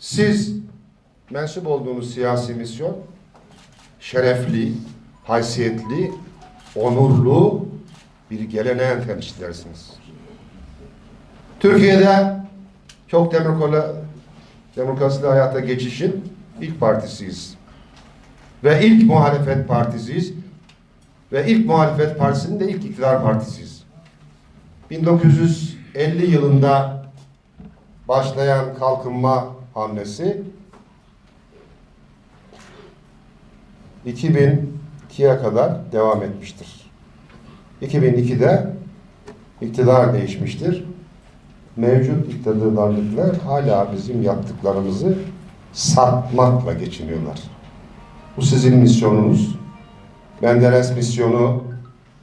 Siz mensup olduğunuz siyasi misyon şerefli, haysiyetli, onurlu bir geleneğin temsilcilerisiniz. Türkiye'de çok demokrala, demokrasili hayata geçişin ilk partisiyiz. Ve ilk muhalefet partisiyiz. Ve ilk muhalefet partisinin de ilk iktidar partisiyiz. 1950 yılında başlayan kalkınma hamlesi 2002'ye kadar devam etmiştir. 2002'de iktidar değişmiştir. Mevcut iktidarlıklar hala bizim yaptıklarımızı satmakla geçiniyorlar. Bu sizin misyonunuz. Menderes misyonu,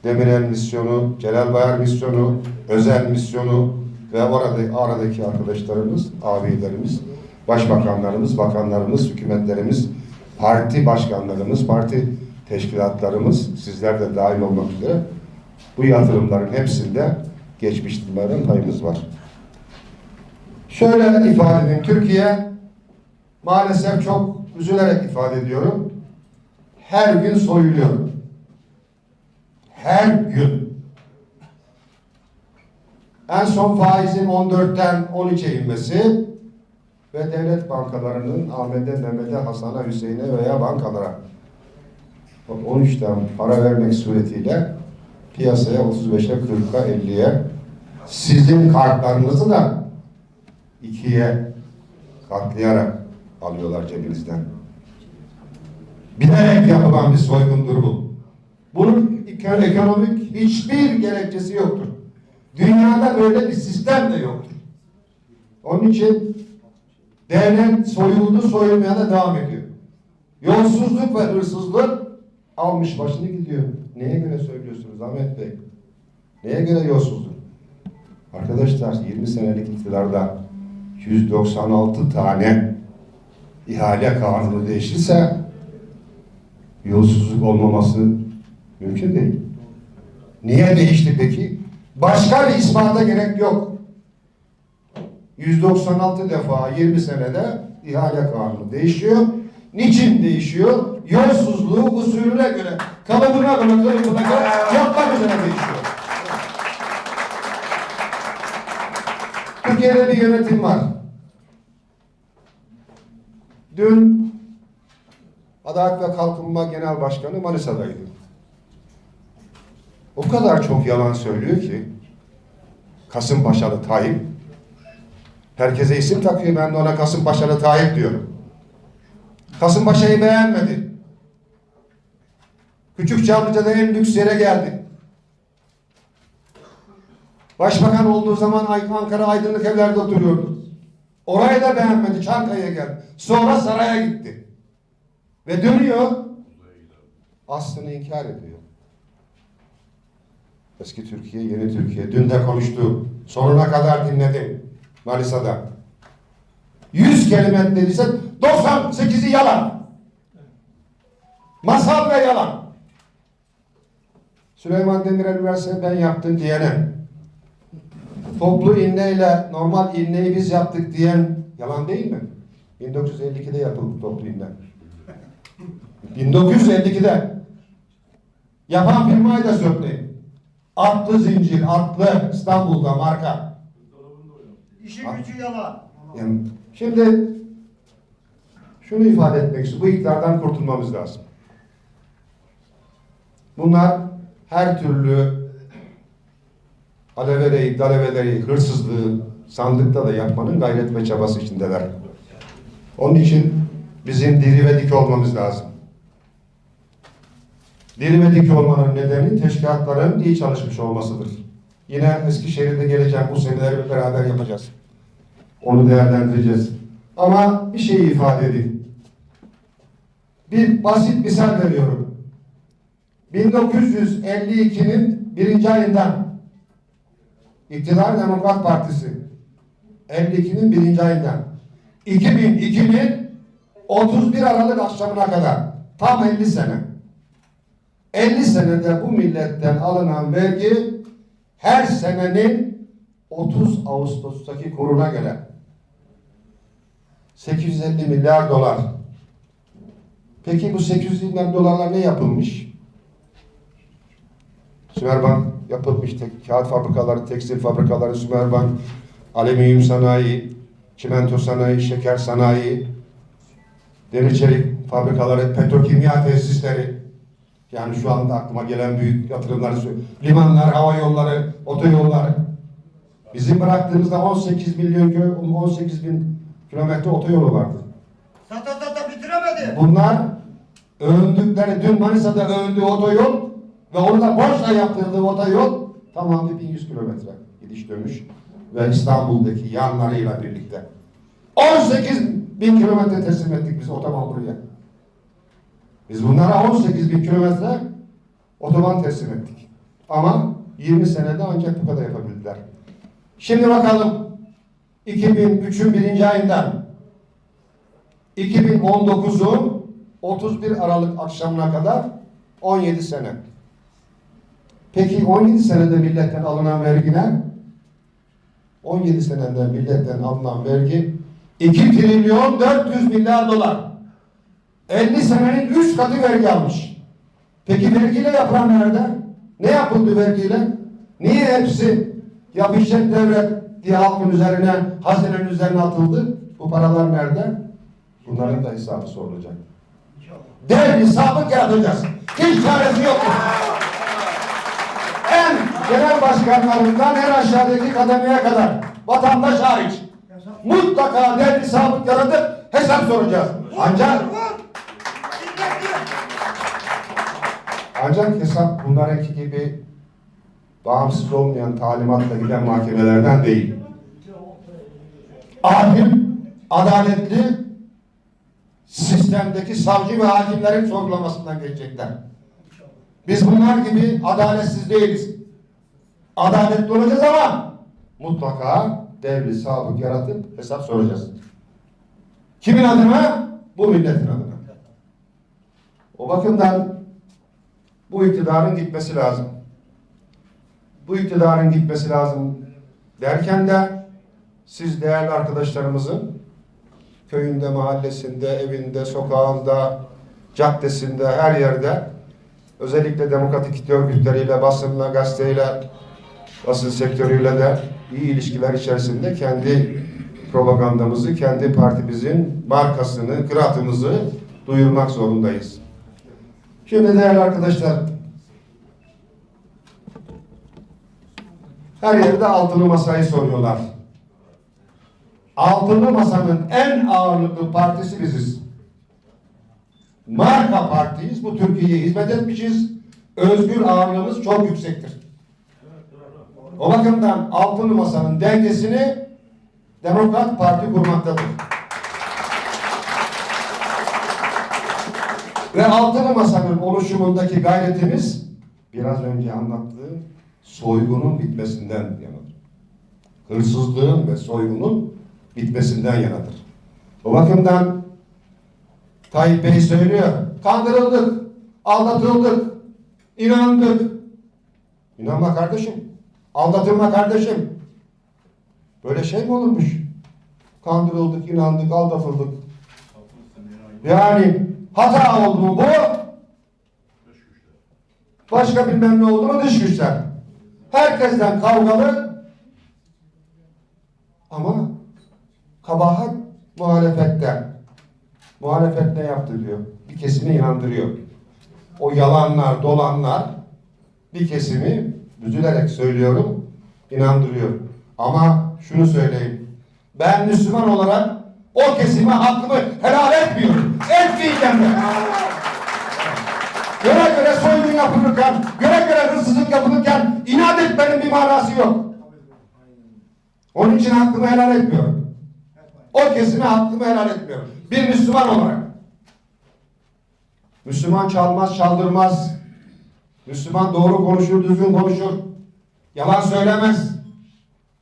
Demirel misyonu, Celal Bayar misyonu, Özel misyonu ve orada aradaki arkadaşlarımız, abilerimiz, başbakanlarımız, bakanlarımız, hükümetlerimiz, parti başkanlarımız, parti teşkilatlarımız, sizler de dahil olmak üzere bu yatırımların hepsinde geçmişlerin payımız var. Şöyle ifade edeyim, Türkiye maalesef çok üzülerek ifade ediyorum. Her gün soyuluyor. Her gün. En son faizin 14'ten 13'e inmesi ve devlet bankalarının Ahmet'e, Mehmet'e, Hasan'a, Hüseyin'e veya bankalara 13'ten para vermek suretiyle piyasaya 35'e, 40'a, 50'ye sizin kartlarınızı da ikiye katlayarak alıyorlar cebinizden. Bilerek yapılan bir soygundur bu. Bunun ekonomik hiçbir gerekçesi yoktur. Dünyada böyle bir sistem de yoktur. Onun için devlet soyuldu soyulmaya da devam ediyor. Yolsuzluk ve hırsızlık almış başını gidiyor. Neye göre söylüyorsunuz Ahmet Bey? Neye göre yolsuzluk? Arkadaşlar 20 senelik iktidarda 196 tane ihale kanunu değişirse yolsuzluk olmaması mümkün değil. Niye değişti peki? Başka bir ispata gerek yok. 196 defa 20 senede ihale kanunu değişiyor. Niçin değişiyor? Yolsuzluğu usulüne göre, kalıbına göre, kalıbına göre yapmak üzere değişiyor. Türkiye'de bir yönetim var. Dün Adalet ve Kalkınma Genel Başkanı Manisa'daydı. O kadar çok yalan söylüyor ki Kasımpaşalı Tayyip herkese isim takıyor ben de ona Kasımpaşalı Tayyip diyorum. Kasımpaşa'yı beğenmedi. Küçük Çamlıca'da en lüks yere geldi. Başbakan olduğu zaman Ankara Aydınlık evlerde oturuyordu. Orayı da beğenmedi. Çankaya'ya geldi. Sonra saraya gitti. Ve dönüyor. Aslını inkar ediyor. Eski Türkiye, yeni Türkiye. Dün de konuştu. Sonuna kadar dinledim. Manisa'da. Yüz kelime dediyse 98'i yalan. Masal ve yalan. Süleyman Demirel verse ben yaptım diyene. Toplu inneyle normal inneyi biz yaptık diyen yalan değil mi? 1952'de yapıldı toplu inne. 1952'de yapan firmayı da söyleyin. Atlı zincir, atlı İstanbul'da marka. İşi gücü yalan. Yani şimdi şunu ifade etmek istiyorum. Bu iktidardan kurtulmamız lazım. Bunlar her türlü alevereyi, dalavereyi, hırsızlığı sandıkta da yapmanın gayret ve çabası içindeler. Onun için bizim diri ve dik olmamız lazım. Diri ve dik olmanın nedeni teşkilatların iyi çalışmış olmasıdır. Yine Eskişehir'de geleceğim bu semineri beraber yapacağız. Onu değerlendireceğiz. Ama bir şey ifade edeyim. Bir basit misal veriyorum. 1952'nin birinci ayından İktidar Demokrat Partisi 52'nin birinci ayından 2002'nin 31 Aralık akşamına kadar tam 50 sene 50 senede bu milletten alınan vergi her senenin 30 Ağustos'taki kuruna göre 850 milyar dolar. Peki bu 850 milyar dolarlar ne yapılmış? Sümerbank yapılmış, tek, kağıt fabrikaları, tekstil fabrikaları, Sümerbank, alüminyum sanayi, çimento sanayi, şeker sanayi, demir çelik fabrikaları, petrokimya tesisleri. Yani şu anda aklıma gelen büyük söylüyorum. Limanlar, hava yolları, otoyolları. Bizim bıraktığımızda 18 milyon kilo, 18 bin kilometre otoyolu vardı. Sata sata bitiremedi. Bunlar övündükleri, dün Manisa'da övündüğü otoyol ve onu da borçla yaptırdığı otoyol tamamı 1100 kilometre gidiş dönüş ve İstanbul'daki yanlarıyla birlikte. 18 bin kilometre teslim ettik biz otoban buraya. Biz bunlara 18 bin kilometre otoban teslim ettik. Ama 20 senede ancak bu kadar yapabildiler. Şimdi bakalım 2003'ün birinci ayından 2019'un 31 Aralık akşamına kadar 17 sene. Peki 17 senede milletten alınan vergi ne? 17 senede milletten alınan vergi 2 trilyon 400 milyar dolar. 50 senenin 3 katı vergi almış. Peki vergiyle yapılan nerede? Ne yapıldı vergiyle? Niye hepsi yapışacak devlet diye halkın üzerine, hazinenin üzerine atıldı? Bu paralar nerede? Bunların da hesabı sorulacak. Dev hesabı yaratacağız. Hiç çaresi yok. En genel başkanlarından en aşağıdaki kademeye kadar vatandaş hariç mutlaka dev hesabı yaratıp hesap soracağız. Ancak ancak hesap bunlarınki gibi bağımsız olmayan talimatla giden mahkemelerden değil. Adil, adaletli sistemdeki savcı ve hakimlerin sorgulamasından geçecekler. Biz bunlar gibi adaletsiz değiliz. Adaletli olacağız ama mutlaka devri sabık yaratıp hesap soracağız. Kimin adına? Bu milletin adına. O bakımdan bu iktidarın gitmesi lazım. Bu iktidarın gitmesi lazım derken de siz değerli arkadaşlarımızın köyünde, mahallesinde, evinde, sokağında, caddesinde, her yerde özellikle demokratik kitle örgütleriyle, basınla, gazeteyle, basın sektörüyle de iyi ilişkiler içerisinde kendi propagandamızı, kendi partimizin markasını, kıratımızı duyurmak zorundayız. Şimdi değerli arkadaşlar, her yerde altılı masayı soruyorlar. Altılı masanın en ağırlıklı partisi biziz. Marka partiyiz. Bu Türkiye'ye hizmet etmişiz. Özgür ağırlığımız çok yüksektir. O bakımdan altılı masanın dengesini Demokrat Parti kurmaktadır. Ve altılı masanın oluşumundaki gayretimiz biraz önce anlattığım soygunun bitmesinden yanadır. Hırsızlığın ve soygunun bitmesinden yanadır. O bakımdan Tayyip Bey söylüyor. Kandırıldık, aldatıldık, inandık. İnanma kardeşim. Aldatılma kardeşim. Böyle şey mi olurmuş? Kandırıldık, inandık, aldatıldık. Yani hata oldu mu bu? Başka bilmem ne oldu mu dış güçler. Herkesten kavgalı ama kabahat muhalefette. Muhalefet ne yaptı diyor. Bir kesimi inandırıyor. O yalanlar, dolanlar bir kesimi üzülerek söylüyorum inandırıyor. Ama şunu söyleyeyim. Ben Müslüman olarak o kesime hakkımı helal etmiyorum. Etmeyeceğim de. Göre göre soygun yapılırken, göre göre hırsızlık yapılırken inat etmenin bir manası yok. Onun için hakkımı helal etmiyorum. O kesime hakkımı helal etmiyorum. Bir Müslüman olarak. Müslüman çalmaz, çaldırmaz. Müslüman doğru konuşur, düzgün konuşur. Yalan söylemez.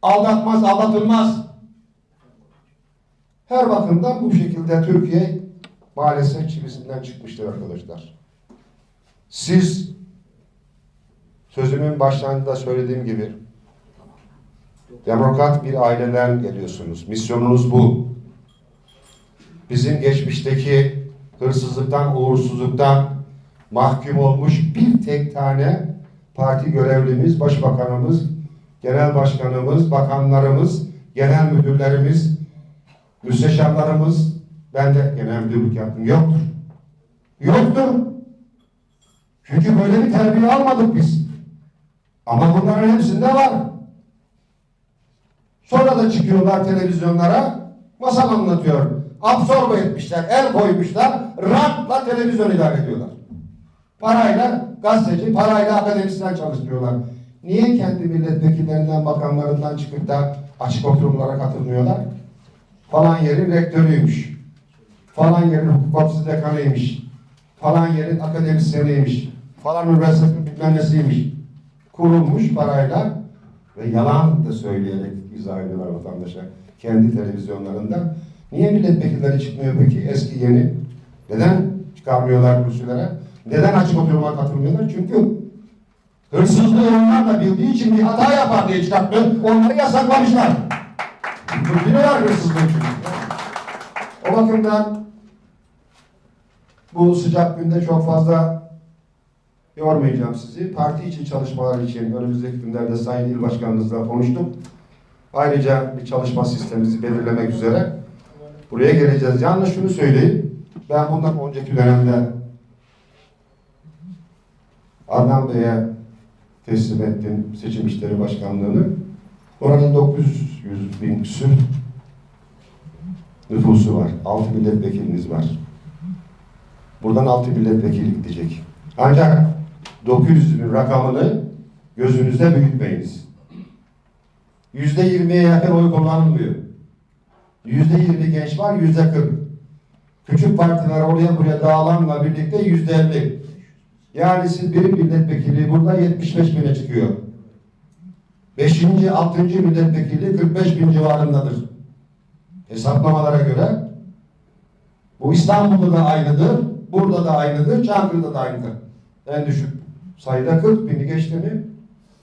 Aldatmaz, aldatılmaz. Her bakımdan bu şekilde Türkiye maalesef çivisinden çıkmıştır arkadaşlar. Siz sözümün başlangıcında söylediğim gibi demokrat bir aileden geliyorsunuz. Misyonunuz bu. bizim geçmişteki hırsızlıktan, uğursuzluktan mahkum olmuş bir tek tane parti görevlimiz, başbakanımız, genel başkanımız, bakanlarımız, genel müdürlerimiz, müsteşarlarımız, ben de genel müdürlük yaptım, yoktur. Yoktur. Çünkü böyle bir terbiye almadık biz. Ama bunların hepsinde var. Sonra da çıkıyorlar televizyonlara, masal anlatıyor. Absorbe etmişler, el koymuşlar, rantla televizyon idare ediyorlar. Parayla gazeteci, parayla akademisyen çalıştırıyorlar. Niye kendi milletvekillerinden, bakanlarından çıkıp da açık oturumlara katılmıyorlar? Falan yerin rektörüymüş. Falan yerin hukuk fakültesi dekanıymış. Falan yerin akademisyeniymiş. Falan üniversitenin bilmem. Kurulmuş parayla ve yalan da söyleyerek izah ediyorlar vatandaşa kendi televizyonlarında. Niye milletvekilleri çıkmıyor peki eski yeni? Neden çıkarmıyorlar kürsülere? Neden açık oturuma katılmıyorlar? Çünkü hırsızlığı onlar da bildiği için bir hata yapar diye çıkartmıyor. Onları yasaklamışlar. Biliyorlar hırsızlığı çünkü. O bakımdan bu sıcak günde çok fazla yormayacağım sizi. Parti için çalışmalar için önümüzdeki günlerde Sayın İl Başkanımızla konuştuk. Ayrıca bir çalışma sistemimizi belirlemek üzere buraya geleceğiz. Yalnız şunu söyleyeyim. Ben bundan önceki dönemde Adnan Bey'e teslim ettim seçim işleri başkanlığını. Oranın 900 bin küsür nüfusu var. 6 milletvekilimiz var. Buradan 6 milletvekili gidecek. Ancak 900 bin rakamını gözünüzde büyütmeyiniz. Yüzde yirmiye yakın oy kullanılmıyor. Yüzde yirmi genç var, yüzde kırk. Küçük partiler oraya buraya dağılanla birlikte yüzde elli. Yani siz bir milletvekili burada 75 bine çıkıyor. Beşinci, altıncı milletvekili 45 bin civarındadır. Hesaplamalara göre. Bu İstanbul'da da aynıdır, burada da aynıdır, Çankırı'da da aynıdır. En düşük sayıda 40 bini geçti mi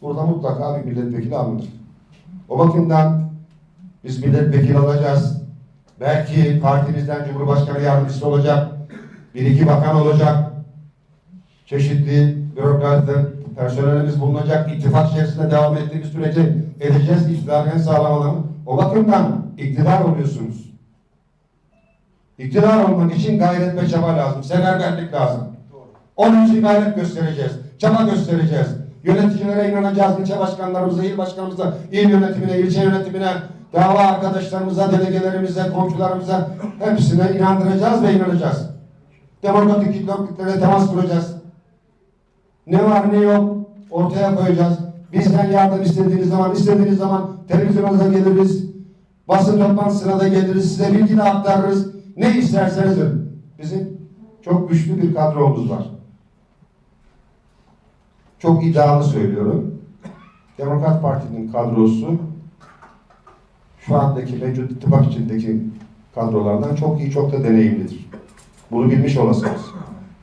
burada mutlaka bir milletvekili alınır. O bakımdan biz milletvekili alacağız. Belki partimizden Cumhurbaşkanı yardımcısı olacak. Bir iki bakan olacak. Çeşitli bürokratlar, personelimiz bulunacak. İttifak içerisinde devam ettiğimiz sürece edeceğiz. İktidarın en sağlam alanı. O bakımdan iktidar oluyorsunuz. İktidar olmak için gayret ve çaba lazım. Seferberlik lazım. Onun için gayret göstereceğiz. Çaba göstereceğiz. Yöneticilere inanacağız. İlçe başkanlarımıza, il başkanımıza, il yönetimine, ilçe yönetimine, dava arkadaşlarımıza, delegelerimize, komşularımıza hepsine inandıracağız ve inanacağız. Demokratik kitlere temas kuracağız. Ne var ne yok ortaya koyacağız. Bizden yardım istediğiniz zaman, istediğiniz zaman televizyonunuza geliriz. Basın toplantısına da geliriz. Size bilgi de aktarırız. Ne isterseniz. Bizim çok güçlü bir kadromuz var. Çok iddialı söylüyorum. Demokrat Parti'nin kadrosu şu andaki mevcut ittifak içindeki kadrolardan çok iyi, çok da deneyimlidir. Bunu bilmiş olasınız.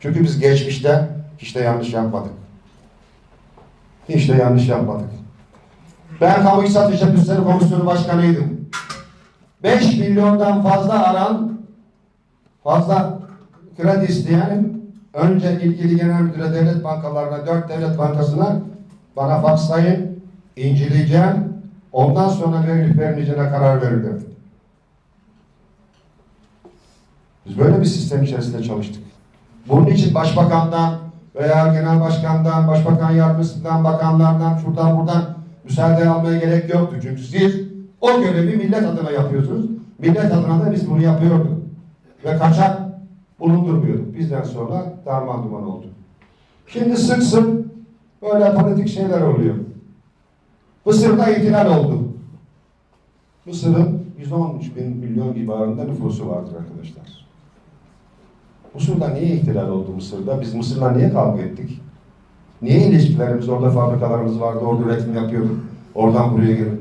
Çünkü biz geçmişte hiç de yanlış yapmadık. Hiç de yanlış yapmadık. Ben Kamu İktisat Teşebbüsleri Komisyonu Başkanıydım. 5 milyondan fazla aran, fazla kredi isteyen önce ilgili genel müdüre devlet bankalarına, dört devlet bankasına bana fakslayın, inceleyeceğim, ondan sonra verilip verilmeyeceğine karar verirdim. Biz böyle bir sistem içerisinde çalıştık. Bunun için başbakandan veya genel başkandan, başbakan yardımcısından, bakanlardan, şuradan buradan müsaade almaya gerek yoktu. Çünkü siz o görevi millet adına yapıyorsunuz. Millet adına da biz bunu yapıyorduk. Ve kaçak bulundurmuyorduk. Bizden sonra darman duman oldu. Şimdi sık sık böyle politik şeyler oluyor. Mısır'da ihtilal oldu. Mısır'ın 113 bin milyon civarında nüfusu vardır arkadaşlar. Mısır'da niye ihtilal oldu Mısır'da? Biz Mısır'la niye kavga ettik? Niye ilişkilerimiz, orada fabrikalarımız vardı, orada üretim yapıyorduk, oradan buraya gelip.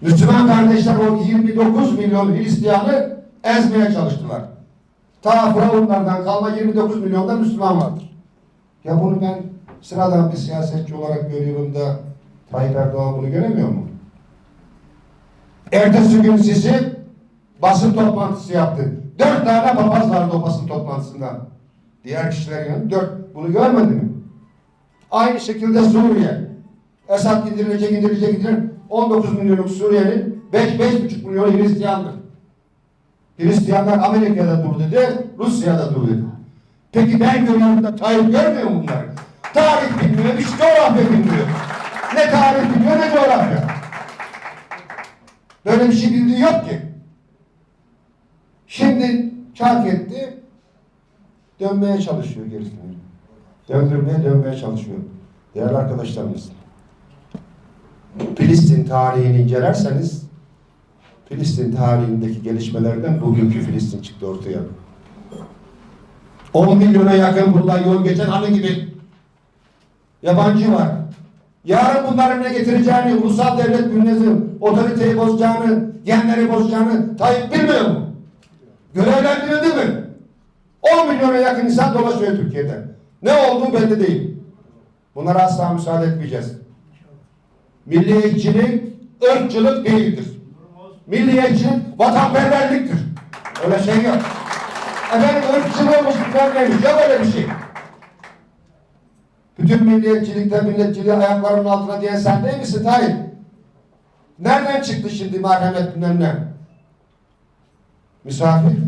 Müslüman kardeşler o 29 milyon Hristiyanı ezmeye çalıştılar. Ta Firavunlardan kalma 29 milyonda Müslüman vardır. Ya bunu ben sıradan bir siyasetçi olarak görüyorum da Tayyip Erdoğan bunu göremiyor mu? Ertesi gün sizi basın toplantısı yaptı. Dört tane papaz vardı o basın toplantısında. Diğer kişilerin yanında dört. Bunu görmedi mi? Aynı şekilde Suriye. Esad indirilecek, indirilecek, indirilecek. 19 milyonluk Suriye'nin 5-5,5 milyonu Hristiyandır. Hristiyanlar Amerika'da dur dedi, Rusya'da dur dedi. Peki ben görüyorum da Tayyip görmüyor mu bunları? Tarih bilmiyor, hiç coğrafya bilmiyor. Ne tarih biliyor ne coğrafya. Böyle bir şey bildiği yok ki. Şimdi çark etti, dönmeye çalışıyor gerisini. Döndürmeye dönmeye çalışıyor. Değerli arkadaşlarımız, Filistin tarihini incelerseniz, Filistin tarihindeki gelişmelerden bugünkü Filistin çıktı ortaya. 10 milyona yakın buradan yol geçen anı gibi yabancı var. Yarın bunların ne getireceğini, ulusal devlet bünyesinin otoriteyi bozacağını, genleri bozacağını Tayyip bilmiyor mu? Görevlendirildi mi? 10 milyona yakın insan dolaşıyor Türkiye'de. Ne olduğu belli değil. Bunlara asla müsaade etmeyeceğiz. Milliyetçilik ırkçılık değildir. Milliyetçilik vatanperverliktir. Öyle şey yok. Efendim ırkçılığımız bilmem neymiş. Yok öyle bir şey. Bütün milliyetçilikte milletçiliği ayaklarının altına diyen sen değil misin Tayyip? Nereden çıktı şimdi merhamet bilmem ne? Misafir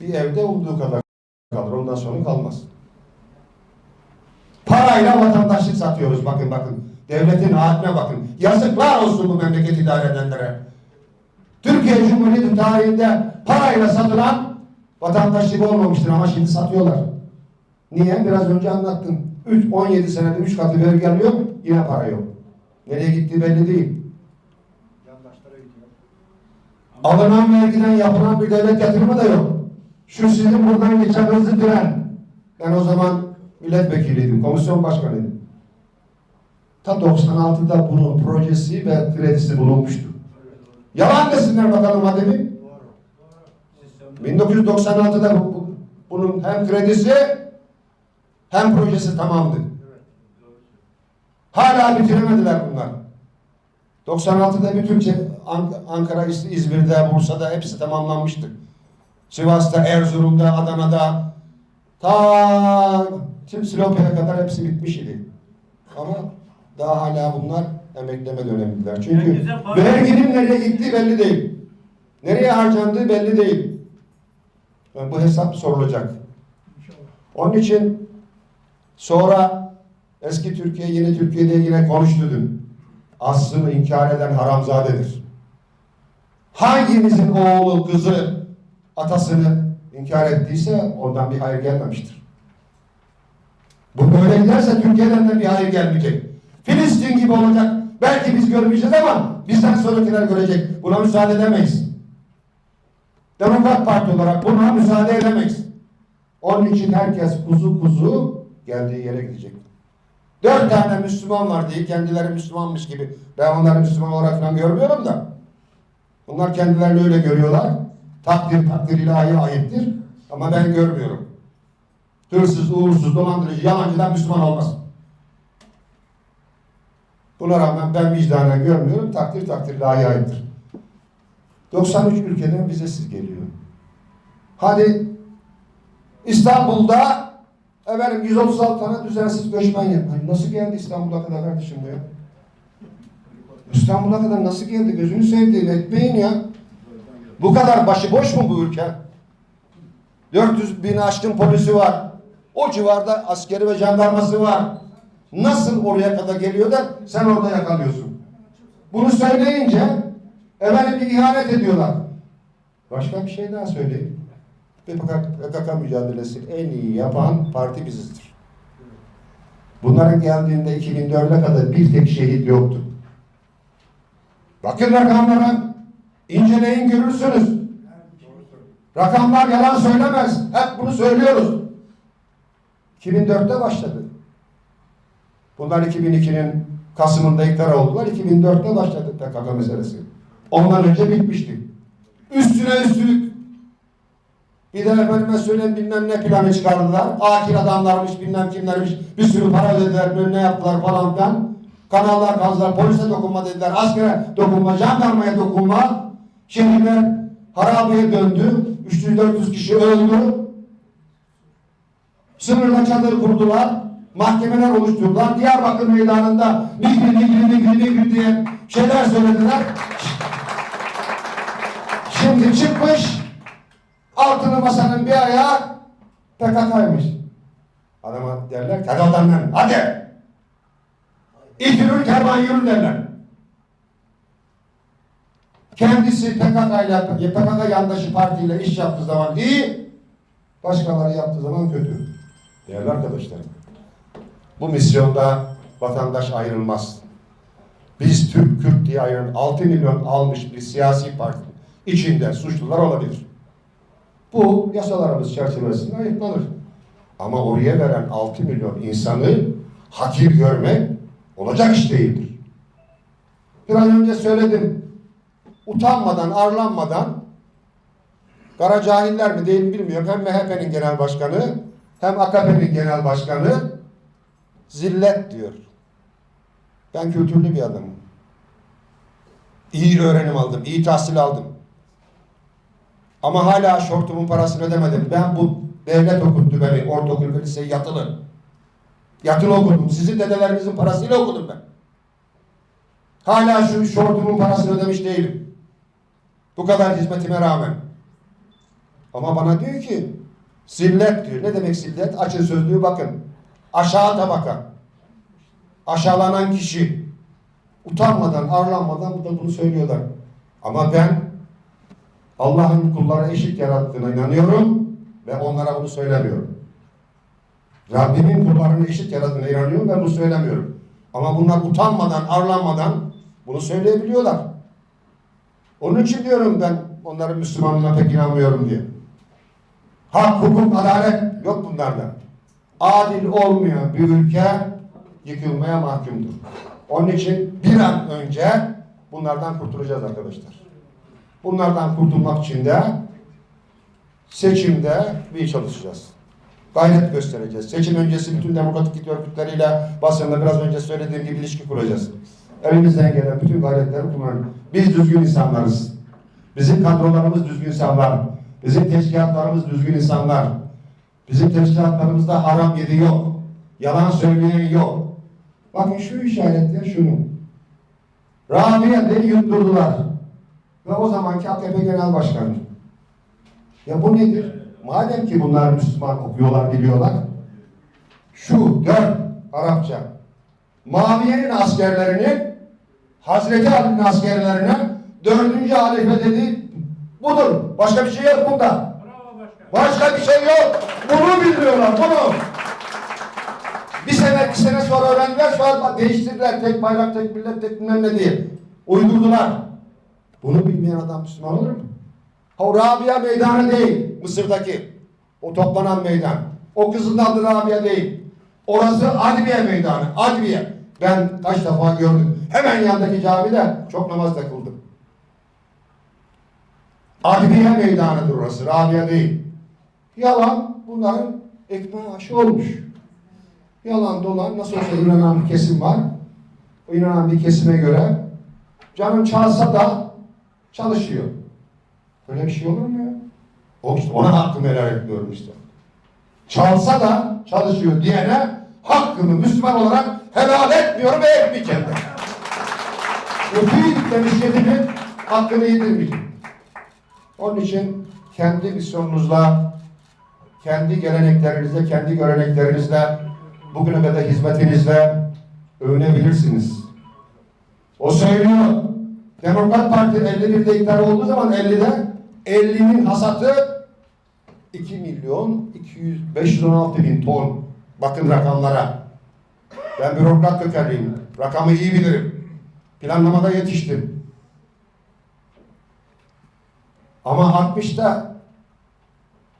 bir evde olduğu kadar kalır. Ondan sonra kalmaz. Parayla vatandaşlık satıyoruz. Bakın bakın. Devletin haline bakın. Yazıklar olsun bu memleket idare edenlere. Türkiye Cumhuriyeti tarihinde parayla satılan vatandaşlık olmamıştır ama şimdi satıyorlar. Niye? Biraz önce anlattım. 3, 17 senede 3 katı vergi alıyor, yine para yok. Nereye gittiği belli değil. Alınan vergiden yapılan bir devlet yatırımı da yok. Şu sizin buradan geçen hızlı tren. Ben o zaman milletvekiliydim, komisyon başkanıydım. Ta 96'da bunun projesi ve kredisi bulunmuştu. Yalan desinler bakalım hadi mi? 1996'da bu, bu- bunun hem kredisi hem projesi tamamdı. Hala bitiremediler bunlar. 96'da bütün Ankara, İz- İzmir'de, Bursa'da hepsi tamamlanmıştı. Sivas'ta, Erzurum'da, Adana'da ta tüm Silopi'ye kadar hepsi bitmiş idi. Ama daha hala bunlar emekleme dönemindeler. Çünkü para- verginin nereye gittiği belli değil. Nereye harcandığı belli değil. Yani bu hesap sorulacak. Onun için sonra eski Türkiye, yeni Türkiye'de yine konuştu dün. Aslını inkar eden haramzadedir. Hangimizin oğlu, kızı, atasını inkar ettiyse ondan bir hayır gelmemiştir. Bu böyle giderse Türkiye'den de bir hayır gelmeyecek. Filistin gibi olacak. Belki biz görmeyeceğiz ama bizden sonrakiler görecek. Buna müsaade edemeyiz. Demokrat Parti olarak buna müsaade edemeyiz. Onun için herkes kuzu kuzu geldiği yere gidecek. Dört tane Müslüman var diye kendileri Müslümanmış gibi. Ben onları Müslüman olarak falan görmüyorum da. Bunlar kendilerini öyle görüyorlar. Takdir takdir ilahi ayettir. Ama ben görmüyorum. Hırsız, uğursuz, dolandırıcı, yalancıdan Müslüman olmaz. Buna rağmen ben vicdanen görmüyorum. Takdir takdir ayettir. 93 ülkeden vizesiz geliyor. Hadi İstanbul'da efendim 136 tane düzensiz göçmen yapmayın. Nasıl geldi İstanbul'a kadar kardeşim ya? İstanbul'a kadar nasıl geldi? Gözünü sevdiğin etmeyin ya. Bu kadar başıboş mu bu ülke? 400 bin aşkın polisi var. O civarda askeri ve jandarması var. Nasıl oraya kadar geliyor da sen orada yakalıyorsun? Bunu söyleyince efendim bir ihanet ediyorlar. Başka bir şey daha söyleyeyim. PKK, mücadelesi en iyi yapan parti bizizdir. Bunların geldiğinde 2004'e kadar bir tek şehit yoktu. Bakın rakamlara, inceleyin görürsünüz. Rakamlar yalan söylemez. Hep bunu söylüyoruz. 2004'te başladı. Bunlar 2002'nin Kasım'ında iktidar oldular. 2004'te başladı PKK meselesi. Ondan önce bitmişti. Üstüne üstlük bir de efendime söyleyeyim bilmem ne planı çıkardılar. Akil adamlarmış bilmem kimlermiş. Bir sürü para ödediler ne yaptılar falan filan. Kanallar kazdılar. Polise dokunma dediler. Askere dokunma. Jandarmaya dokunma. Şehirler harabeye döndü. 300-400 kişi öldü. Sınırda çadır kurdular. Mahkemeler oluşturdular. Diyarbakır meydanında nigri nigri nigri nigri diye şeyler söylediler. Şimdi çıkmış altını masanın bir ayağı PKK'ymış. Adama derler ki hadi adamlar hadi. İt yürür kervan yürür derler. Kendisi PKK ile PKK yandaşı partiyle iş yaptığı zaman iyi, başkaları yaptığı zaman kötü. Değerli arkadaşlarım, bu misyonda vatandaş ayrılmaz. Biz Türk, Kürt diye ayrılan 6 milyon almış bir siyasi parti içinde suçlular olabilir. Bu yasalarımız çerçevesinde ayıklanır. Ama oraya veren 6 milyon insanı hakir görmek olacak iş değildir. Biraz önce söyledim. Utanmadan, arlanmadan kara cahiller mi değil mi bilmiyorum. Hem MHP'nin genel başkanı hem AKP'nin genel başkanı zillet diyor. Ben kültürlü bir adamım. İyi öğrenim aldım, iyi tahsil aldım. Ama hala şortumun parasını ödemedim. Ben bu devlet okuttu beni. Ortaokul ve lise yatılı. Yatılı okudum. Sizin dedelerinizin parasıyla okudum ben. Hala şu şortumun parasını ödemiş değilim. Bu kadar hizmetime rağmen. Ama bana diyor ki zillet diyor. Ne demek zillet? Açın sözlüğü bakın. Aşağı tabaka. Aşağılanan kişi. Utanmadan, arlanmadan bu da bunu söylüyorlar. Ama ben Allah'ın kulları eşit yarattığına inanıyorum ve onlara bunu söylemiyorum. Rabbimin kullarını eşit yarattığına inanıyorum ve bunu söylemiyorum. Ama bunlar utanmadan, arlanmadan bunu söyleyebiliyorlar. Onun için diyorum ben onların Müslümanlığına pek inanmıyorum diye. Hak, hukuk, adalet yok bunlarda. Adil olmayan bir ülke yıkılmaya mahkumdur. Onun için bir an önce bunlardan kurtulacağız arkadaşlar. Bunlardan kurtulmak için de seçimde bir çalışacağız. Gayret göstereceğiz. Seçim öncesi bütün demokratik örgütleriyle basında biraz önce söylediğim gibi ilişki kuracağız. Elimizden gelen bütün gayretleri kullanalım. Biz düzgün insanlarız. Bizim kadrolarımız düzgün insanlar. Bizim teşkilatlarımız düzgün insanlar. Bizim teşkilatlarımızda haram yedi yok. Yalan söyleyen yok. Bakın şu işaretler şunu. Rabia diye yutturdular. Ve o zamanki AKP Genel Başkanı. Ya bu nedir? Madem ki bunlar Müslüman okuyorlar, biliyorlar. Şu dört Arapça. Maviye'nin askerlerinin Hazreti Ali'nin askerlerine dördüncü halife dedi budur. Başka bir şey yok bunda. Başka bir şey yok. Bunu bilmiyorlar, bunu. Bir sene, iki sene sonra öğrendiler, sonra değiştirdiler. Tek bayrak, tek millet, tek bilmem ne diye. Uydurdular. Bunu bilmeyen adam Müslüman olur mu? Ha Rabia meydanı değil, Mısır'daki. O toplanan meydan. O kızın adı Rabia değil. Orası Adviye meydanı, Adviye. Ben kaç defa gördüm. Hemen yandaki camide çok namaz da kıldım. Adviye meydanıdır orası, Rabia değil. Yalan bunların ekmeği aşı olmuş. Yalan dolan nasıl olsa inanan bir kesim var. O inanan bir kesime göre canım çalsa da çalışıyor. Böyle bir şey olur mu ya? O işte ona hakkımı helal etmiyorum işte. Çalsa da çalışıyor diyene hakkımı Müslüman olarak helal etmiyorum ve etmeyeceğim de. Öpüyük demiş yedimin hakkını yedirmeyeceğim. Onun için kendi misyonunuzla, kendi geleneklerinizle, kendi göreneklerinizle, bugüne kadar hizmetinizle övünebilirsiniz. O söylüyor. Demokrat Parti 51'de iktidar olduğu zaman 50'de 50'nin hasatı 2 milyon 200 516 bin ton. Bakın rakamlara. Ben bürokrat kökenliyim. Rakamı iyi bilirim. Planlamada yetiştim. Ama 60'ta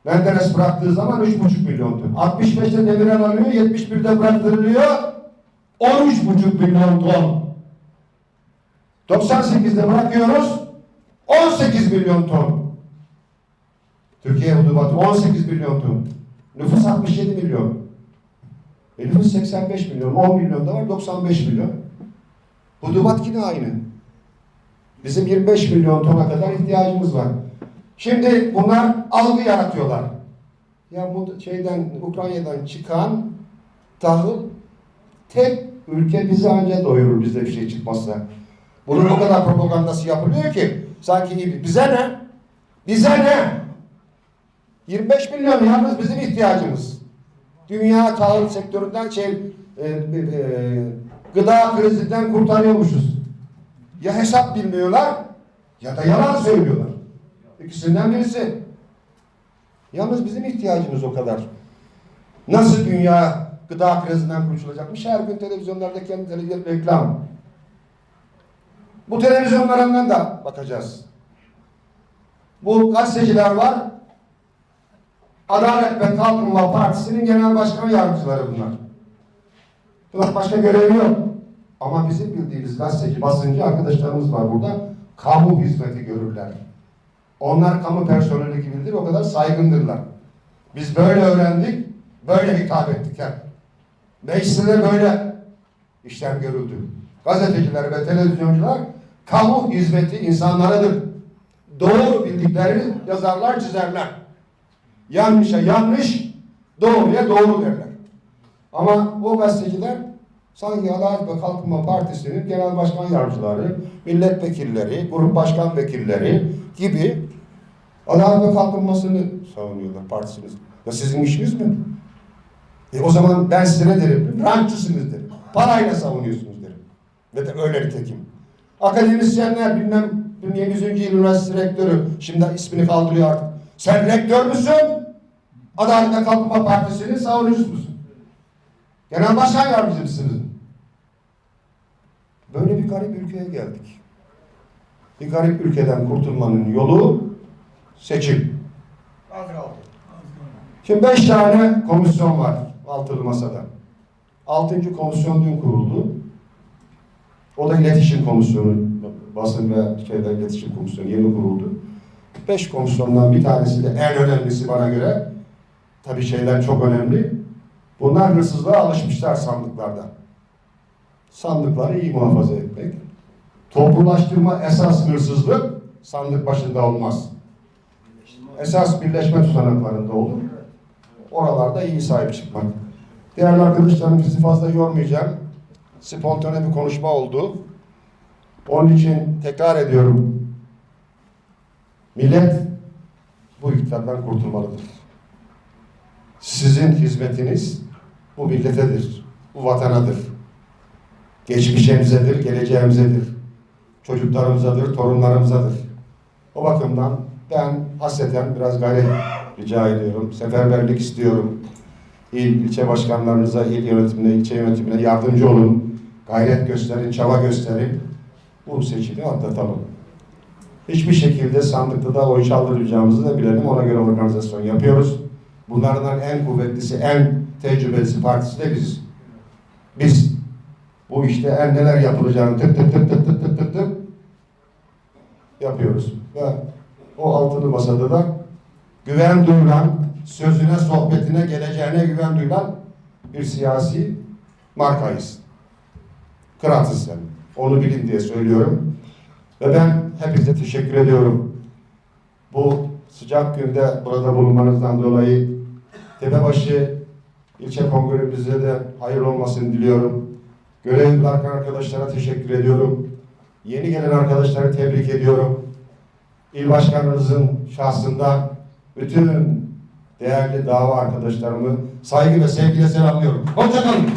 Menderes bıraktığı zaman 3,5 milyon ton. 65'te Demirel alıyor, 71'de bıraktırılıyor 13,5 milyon ton. 98'de bırakıyoruz 18 milyon ton. Türkiye hudubatı 18 milyon ton. Nüfus 67 milyon. E nüfus 85 milyon. 10 milyon da var 95 milyon. Hudubat yine aynı. Bizim 25 milyon tona kadar ihtiyacımız var. Şimdi bunlar algı yaratıyorlar. Ya bu şeyden Ukrayna'dan çıkan tahıl tek ülke bizi ancak doyurur bizde bir şey çıkmazsa. Bunun o kadar propagandası yapılıyor ki sanki iyi- bize ne? Bize ne? 25 milyon yalnız bizim ihtiyacımız. Dünya tahıl sektöründen şey e, e, gıda krizinden kurtarıyormuşuz. Ya hesap bilmiyorlar ya da yalan söylüyorlar. İkisinden birisi. Yalnız bizim ihtiyacımız o kadar. Nasıl dünya gıda krizinden kurtulacakmış? Her gün televizyonlarda kendi televizyon reklam. Bu televizyonlarından da bakacağız. Bu gazeteciler var. Adalet ve Kalkınma Partisi'nin genel başkan yardımcıları bunlar. Bunlar başka görevi yok. Ama bizim bildiğimiz gazeteci, basıncı arkadaşlarımız var burada. Kamu hizmeti görürler. Onlar kamu personeli gibidir, o kadar saygındırlar. Biz böyle öğrendik, böyle hitap ettik hep. Mecliste de böyle işlem görüldü. Gazeteciler ve televizyoncular kamu hizmeti insanlarıdır. Doğru bildiklerini yazarlar, çizerler. Yanlışa yanlış, doğruya doğru derler. Ama o gazeteciler sanki Adalet ve Kalkınma Partisi'nin genel başkan yardımcıları, milletvekilleri, grup başkan vekilleri gibi Ve Kalkınmasını savunuyorlar partisiniz. Ya sizin işiniz mi? E o zaman ben size ne derim? Rantçısınız derim. Parayla savunuyorsunuz derim. Ve de öyle nitekim. Akademisyenler bilmem bilmem 100. yıl üniversite rektörü şimdi ismini kaldırıyor artık. Sen rektör müsün? Adalet ve Kalkınma Partisi'nin savunucusu musun? Genel başkan yardımcısınız. Böyle bir garip ülkeye geldik. Bir garip ülkeden kurtulmanın yolu seçim. Az kaldı. Şimdi beş tane komisyon var altılı masada. Altıncı komisyon dün kuruldu. O da iletişim komisyonu, basın ve şeyler iletişim komisyonu yeni kuruldu. Beş komisyondan bir tanesi de en önemlisi bana göre. Tabii şeyler çok önemli. Bunlar hırsızlığa alışmışlar sandıklarda. Sandıkları iyi muhafaza etmek. Toplulaştırma esas hırsızlık sandık başında olmaz. Esas birleşme tutanaklarında olur. Oralarda iyi sahip çıkmak. Değerli arkadaşlarım sizi fazla yormayacağım. Spontane bir konuşma oldu. Onun için tekrar ediyorum. Millet bu iktidardan kurtulmalıdır. Sizin hizmetiniz bu milletedir, bu vatanadır. Geçmişimizedir, geleceğimizedir. Çocuklarımızadır, torunlarımızadır. O bakımdan ben hasreten biraz gayret rica ediyorum. Seferberlik istiyorum. İl, ilçe başkanlarınıza, il yönetimine, ilçe yönetimine yardımcı olun. Gayret gösterin, çaba gösterin. Bu seçimi atlatalım. Hiçbir şekilde sandıkta da oy çaldıracağımızı da bilelim. Ona göre organizasyon yapıyoruz. Bunlardan en kuvvetlisi, en tecrübelisi partisi de biz. Biz bu işte en neler yapılacağını tık tık tık tık tık tık tık yapıyoruz. Ve o altılı masada da güven duyulan, sözüne, sohbetine, geleceğine güven duyulan bir siyasi markayız. Kıratız yani. Onu bilin diye söylüyorum. Ve ben hepinize teşekkür ediyorum. Bu sıcak günde burada bulunmanızdan dolayı Tepebaşı ilçe kongremizde de hayırlı olmasını diliyorum. Görevli arkadaşlara teşekkür ediyorum. Yeni gelen arkadaşları tebrik ediyorum. İl başkanımızın şahsında bütün değerli dava arkadaşlarımı saygı ve sevgiyle selamlıyorum. Hoşçakalın.